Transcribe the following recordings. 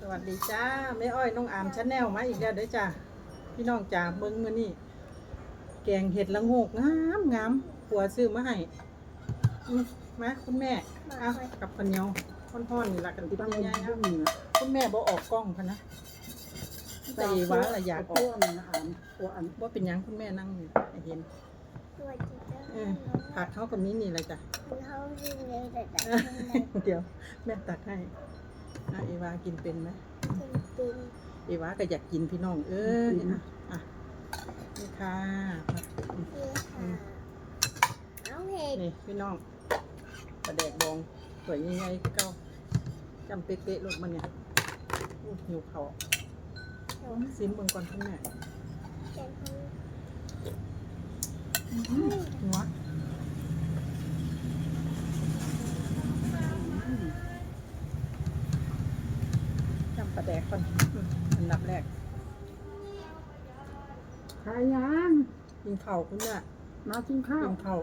สวัสดีจ้าแม่อ้อยน้องอามชาแนลมาอีกแล้วเด้อจ้าพี่น้องจ๋าเบิ้งมื้อนี้แกงเห็ดละโงกงามงามผัวซื้อมาให้อืมมาคุณแม่เอากับข้าวเหนียวพ่อนๆนี่ละกันติดตั้งใหญ่ๆยุ่เอางนะคุณแม่บ่ออกกล้องพะนะใส่ว้าละอยากอตัอวกมันอ่านตัวอันว่าเป็นหยังคุณแม่นั่งอยู่ให้เห็นตัวจิตเออผักเขากับนี้นี่เลยจ้ะ เขาจริงเลยแต่แต่เดี๋ยวแม่ตักให้ อะเอวากินเป็นไหมเป็นเอวาก็อยากกินพี่น้องเอ้ยอะอะนี่ค่ะนี่ค่ะเอาเห็ดนี่พี่น้องกระแดกบองสวยยังไงเก้าจำเป๊ะๆรถมันเนี่ยอู้หิวเขาซิมเบิ่งก่อนคุณแม่เป็นคนหัว ประแดกก่อนอืมอันดับแรกขายยังกินข้าวคุณแม่มากินข้าวกินข้าว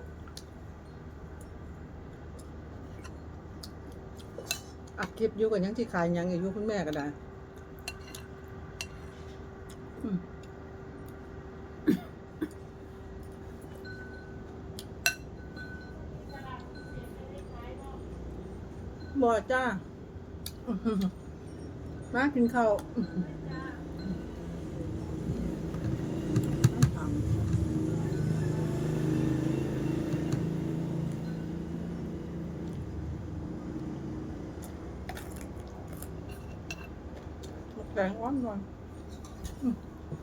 อัดคลิปอยู่กับยังที่ขายยังอยู่คุณแม่ก็ได้อืมบ่จ้าอื้อหือ มากินข้าวแกงอ้อนหน่อย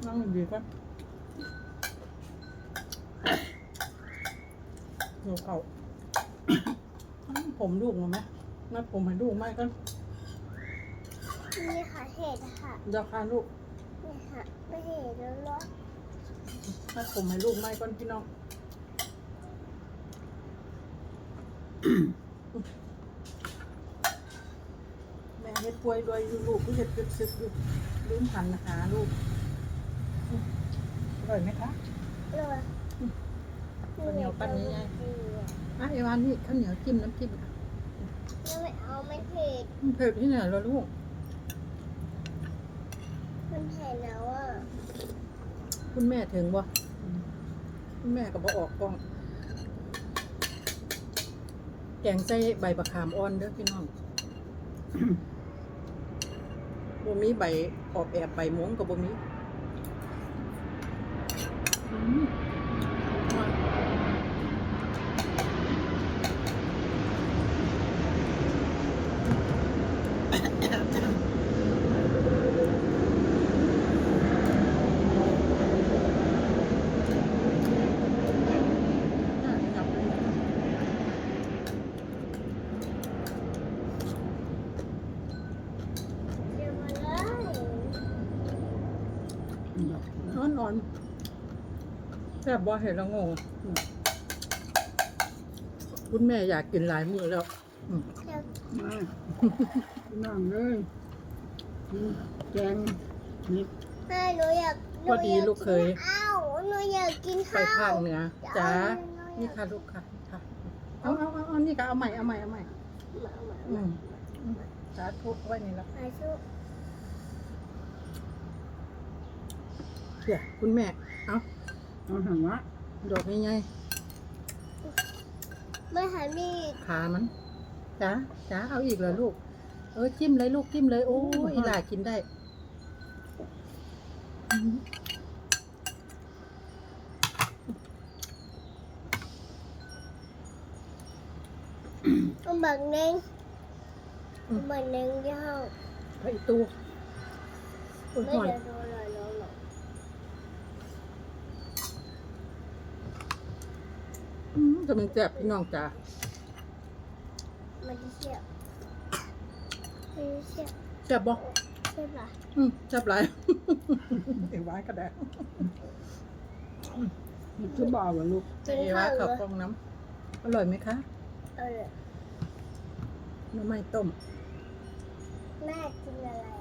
นั่งดีครับดี๋ยวเอาผมลูกมาไหมนัดผมให้ลูกไหมกัน นี่ค่ะเห็ดค่ะเดี๋ยวคาลูกนี่ค่ะไม่เห็ดแล้วหรอนัดผมให้ลูกไหมก่อนพี่น้องแม่เฮ็ดป่วยด้วยอยู่ลูกก็เฮ็ดซึกๆอยู่ลืมหันหาลูกอืมอร่อยไหมคะหรอข้าวเหนียวปั้นใหญ่อะเอวานนี่ข้าวเหนียวจิ้มน้ำจิ้มอะแล้วไม่เอาไม่เผ็ดมันเผ็ดที่ไหนล่ะลูก มันเผ็ดแล้วอะคุณแม่ถึงบ่คุณแม่ก็บ่ออกกล้อง แกงใส่ใบบักขามอ่อนเด้อพี่น้องบ่มีใบออบแอบใบม้งกับบ่มีอืมน่าจะเป็น เดี๋ยวมาเลย นอนนอนแซ่บบ่เห็นแล้วงงคุณแม่อยากกินหลายมื้อแล้วอืมเดี๋ยวมานั่งเลยกินแกงนี่แม่หนูอยากพอดีลูกเคย อ้าวหนูอยากกินไปข้าวภาคเหนือจ้านี่นี่ค่ะลูกค่ะค่ะเอาเอาเอาเอานี่ก็เอาใหม่เอาใหม่เอาใหม่มามาอืมอืมสาธุไว้นี่ละมาชุบเดี๋ยวคุณแม่เอา เอาหังวะดอกใหญ่ไม่หันมีๆขามันจ้าจ้าเอาอีกเหรอลูก เออจิ้มเลยลูกจิ้มเลยโอ้ยอีหลากินได้อืม ông bằng nên Ừ. ông bằng nên chứ không ไปตูโอ้ย mấy หอย giờ rồi rồi rồi rồi อืม จะมันแซ่บพี่น้องจ้า mà đi xe đi xe แซ่บบ่ xe là อืมแซ่บหลายเอ็งไว้ก็ได้มันจะบ่าวเหรอลูกเอว่าขับกล้องน้ำอร่อยไหมคะ ờ หน้ำไม้ต้ม mẹ tin là lại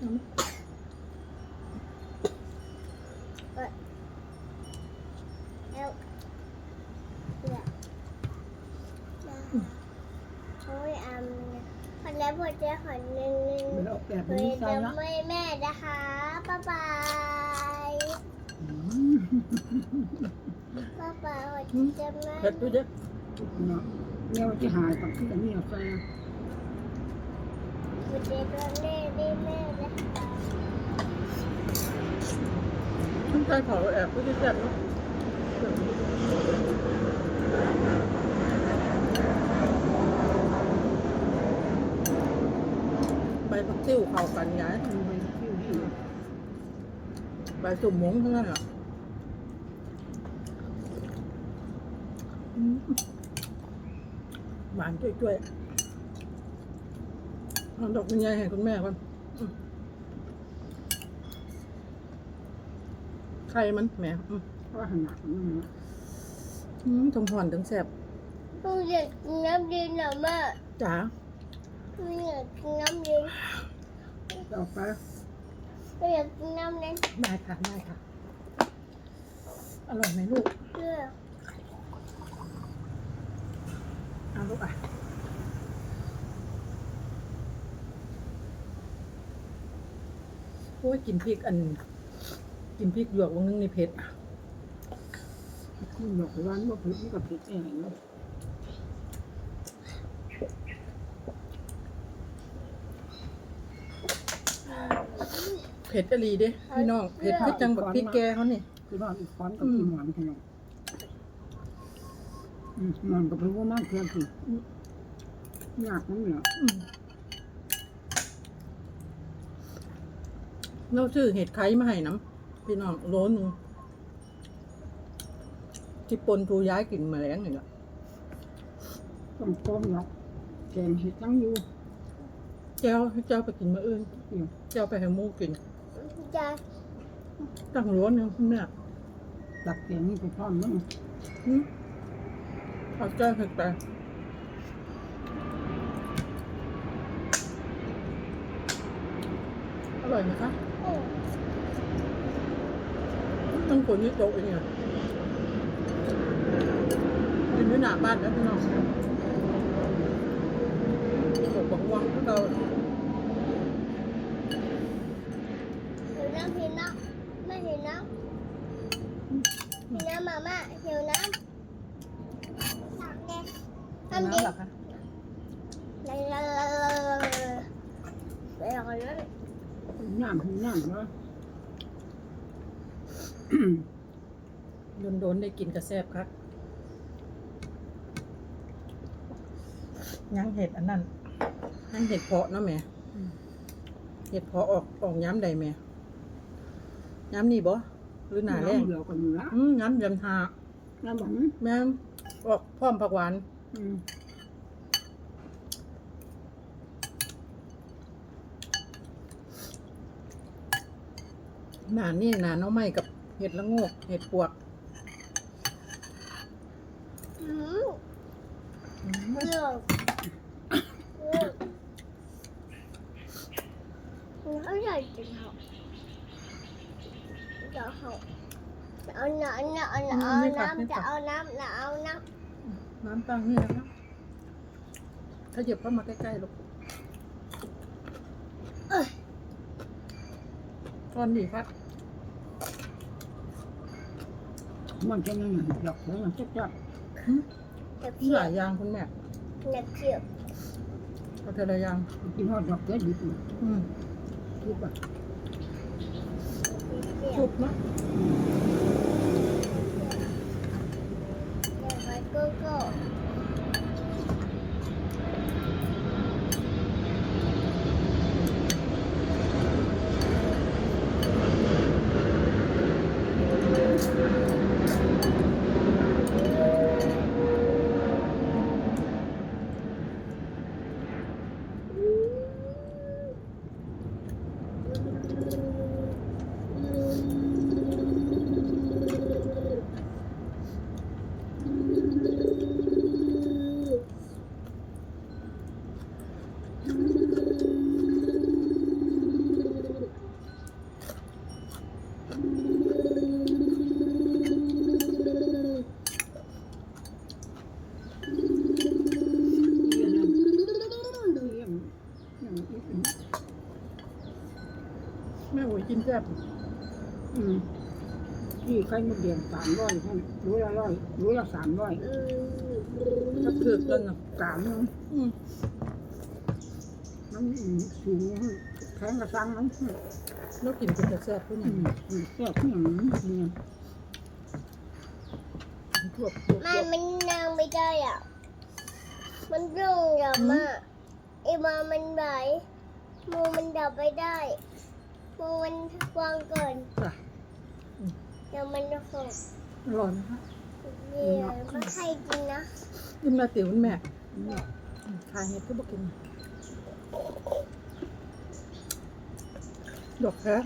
อืม eo dạ dạ thôi ăn คนแล้วพ อจะขอหนึ่งหนึ่งมันออกแบบเคมันยไม่ใช่จะละไม่แม่นะคะบ๊ายบายอืมบ๊ายบายขอจะแม่เผ็ดด้วยเด้อเนาะเนี่ยมันจะหายกับที่อันนี้เอาใส่พอจะก็แม่ได้แม่นะคะต้องใจเผาแอบก็จะแซ่บเนาะใบ ผักติ้วเข้ากันย้ายมันไปที่นี่ใบสุ่มหมงทั้งนั้นเหรออืมหวานจ้วยๆเอาดอกเป็นไงให้คุณแม่ก่อนอืมไข่มันแหมอืมว่าขนาดนั้นนะอืมทั้งหอนทั้งแซ่บหนูอยากกินน้ำเย็นนะแม่จ๋า หนูอยากกินน้ำเย็นต่อไปหนูอยากกินน้ำเย็นได้ค่ะได้ค่ะ อร่อยไหมลูกเพื่อเอาลูกอะโอ้ยกินพริกอัน กินพริกหยวกวงนึงนี่เผ็ด คุณบอกร้านว่าผิดนี่กับผิดเองเนาะ ผ็ดจะรีเด้พี่น้องเผ็ดคือจังแบบพริกแกเขานี่คือว่าอีกค้อนกับอีหมอนขนมอืมหมอนกับรู้ว่ามากเกินสิยากนั่นเหรออืมเราซื้อเห็ดไข่มาให้น้ำพี่น้องโลนึงที่ปนทูย้ายกลิ่นแมลงนี่แหละต้องต้มหรอกแกงเห็ดตั้งอยู่เจ้าให้เจ้าไปกินมาอื่นเดี๋ยวเจ้าไปให้หมูกิน จะตั้งโล้นเนี่ยคุณแม่ตักแกงนี่ไปพร้อมแล้วอืมเอาเจ้าเห็ดไปอร่อยไหมคะต้องคนนี้โตะเองอะกินไม่หนาบ้านนะพี่น้องโตะบังวังพวกเรา หิวน้ำหิวน้ำไม่หิวน้ำหิวน้ำมาม่าหิวน้ำน้ำแดงน้ำแด น้ำ ง หรอคะ ไปเอาเลย น้ำคือน้ำเนาะโดนๆได้กินกระแซบครับยังเห็ดอันนั้นยังเห็ดเพาะเนาะแม่เห็ดเพาะออกออกย้ำใดแม่ย้ำนี่บ่หรือหนาแรงเดียวกันอยู่ละอืมย้ำยำทาน้ำบอกแม่นออกพร้อมผักหวาน อืม หนานี่หนาน้องไม้กับเห็ดละโงกเห็ดปวกอืมอืมเลือกเลือกน้ำใหญ่จังเหรอจะเอาเอาน้ำน้ำเอาน้ำจะเอาน้ำจะเอาน้ำน้ำตั้งนี่นะคะถ้าเหยียบเข้ามาใกล้ๆลูก เอ้ย ก้อนดีครับมันจะนั่งหยอกแล้วมันจะจับเด็กมีเขีหยลายวอย่างคุณแม่เด็กเขียวเอาแต่ละอย่างกินฮอดดอกเด็ดดีกว่าอืมทุกอะเขียชุวบเนาะ ข่มดแดงสามร้อยท่านรู้ละร้อยรู้ละสามร้อยอืมก็ถือกแล้วเนาะสามนึงอืมมันอืมสูงแข็งกระซังมันแล้วกินเป็นแต่แซ่บผู้หอืญิงมอืมแค่เพียงนี้เนี่ยทั่วทั่วมันมันนั่งไม่ได้อะ มันรุ่งอย่ามากไอ้มามันไหลมือมันดับไปได้มือมันวางก่อนจ้ะเดี๋ยวมันจะหกอร่อยนะคะเดี๋ยวก็ใครกินนะยิ้มแม่ติ๋วคุณแม่เนี่ยอืมขายเห็ดก็บอกกินดอกแค่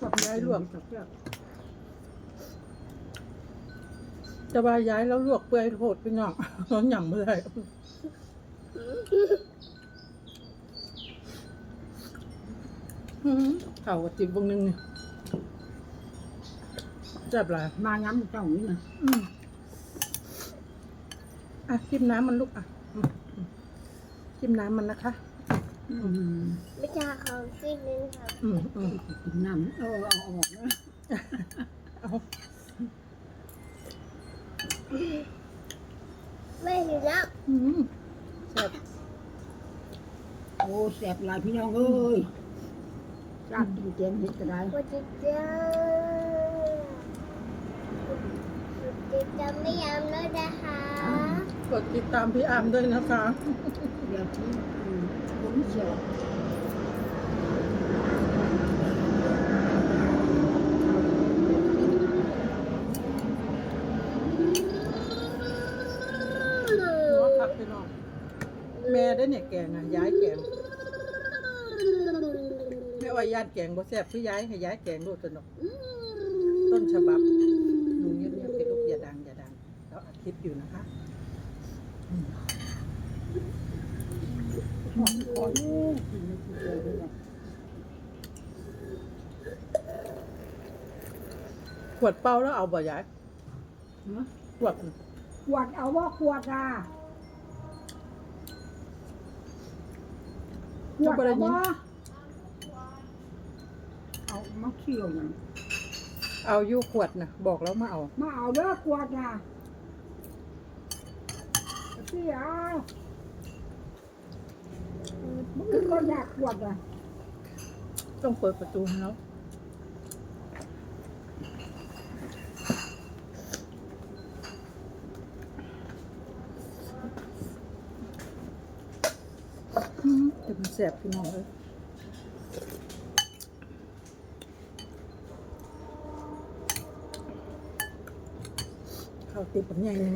กับย้ายลวกกับแก้วจะว่าย้ายแล้วลวกเปื่อยโหดไปหน่องน้องหยั่งไม่ได้อื้อหือเข่ากับติบวงหนึงนี่ แซ่บหลายมาย้ำเจ้านี่นะอืมอะจิ้มน้ำมันลูกอะอืมอืมจิ้มน้ำมันนะคะ อืมไม่ใช่เขากินนึงครับ อืมอืมกินน้ำเออเอาออกนะเอาไม่เห็นแล้วอืมแซ่บโอ้แสบหลายพี่น้องเอ้ยจ้ากินแกงเห็ดก็ได้ว่าจะเจอ พี่ยามแล้วนะคะกดติดตามพี่อามด้วยนะคะ เดี๋ยวที่อืมผมเสียวหัวคักพี่น้องแม่ได้เนี่ยแกงอะย้ายแกงแม่ว่าญาติแกงบ่แซ่บคือย้ายให้ย้ายแกงโลดสนุกต้นฉบับ ล้วอัดคลิปอยู่นะคะหอมขอลูกกินไม่กินเลยด้วยนะขวดเปล่าแล้วเอาบ่ย้ายฮะขวดขวดเอาว่าขวดอะขวดเอาว่าเอามาเคี่ยวอย่างเอาอยู่ขวดนะบอกแล้วมาเอา มาเอาเด้อขวดอะ เสียมันก็ก็อยากขวดอะต้องเปิดประตูให้แล้วอืมแต่มันแสบพี่น้องเลยข้าวติดแบบใหญ่หนึง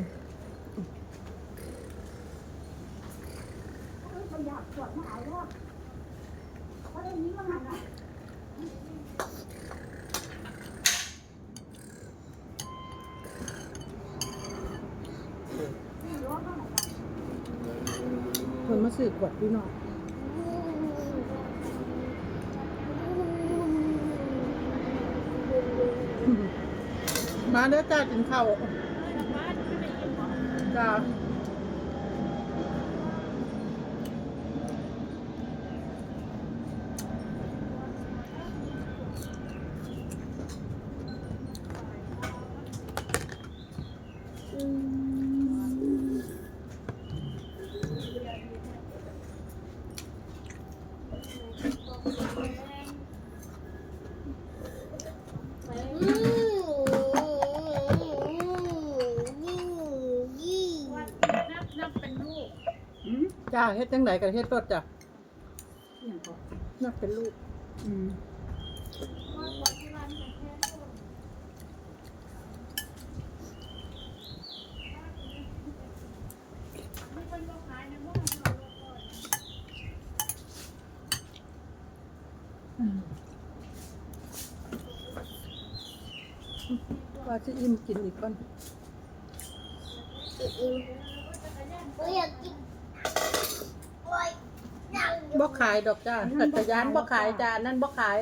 ก็อยากขวดมาเอาเด้อเพราะได้ยินว่าหันนะ คนมาสืบขวดพี่น้องอืม มาเด้อจ้ากินข้าวจ้า จ้าเฮ็ดจังไดกันเฮ็ดรสจ้ะเนี่ยก็นักเป็นลูกอืมว่าจะอิ่มกินอีกก่อนอิ่มโอ้ยอยากกินโอ้ยยังอยู่ บ่ขายดอกจ้าจักรยานบ่ขายจ้านั่นบ่ขาย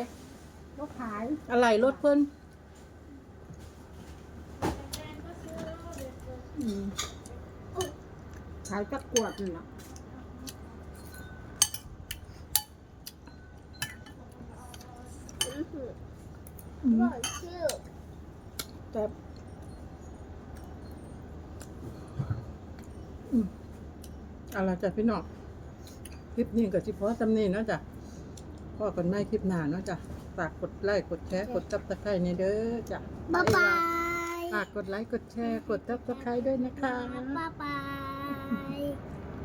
ก็ขายอะไรรถเพิ่นอืมขายตะกรวดนี่ล่ะอืมบอกชื่อแต่อืมเอาล่ะจ้ะพี่น้อง คลิปนี้ก็สิพอสำนี้เนาะจ้ะพ่อกันไม่คลิปหน้าเนาะจ้ะฝากกดไลค์กดแชร์กดซับสไครต์ในเด้อจ้ะบ๊ายบายฝากกดไลค์กดแชร์กดซับสไครต์ด้วยนะคะ บ๊ายบาย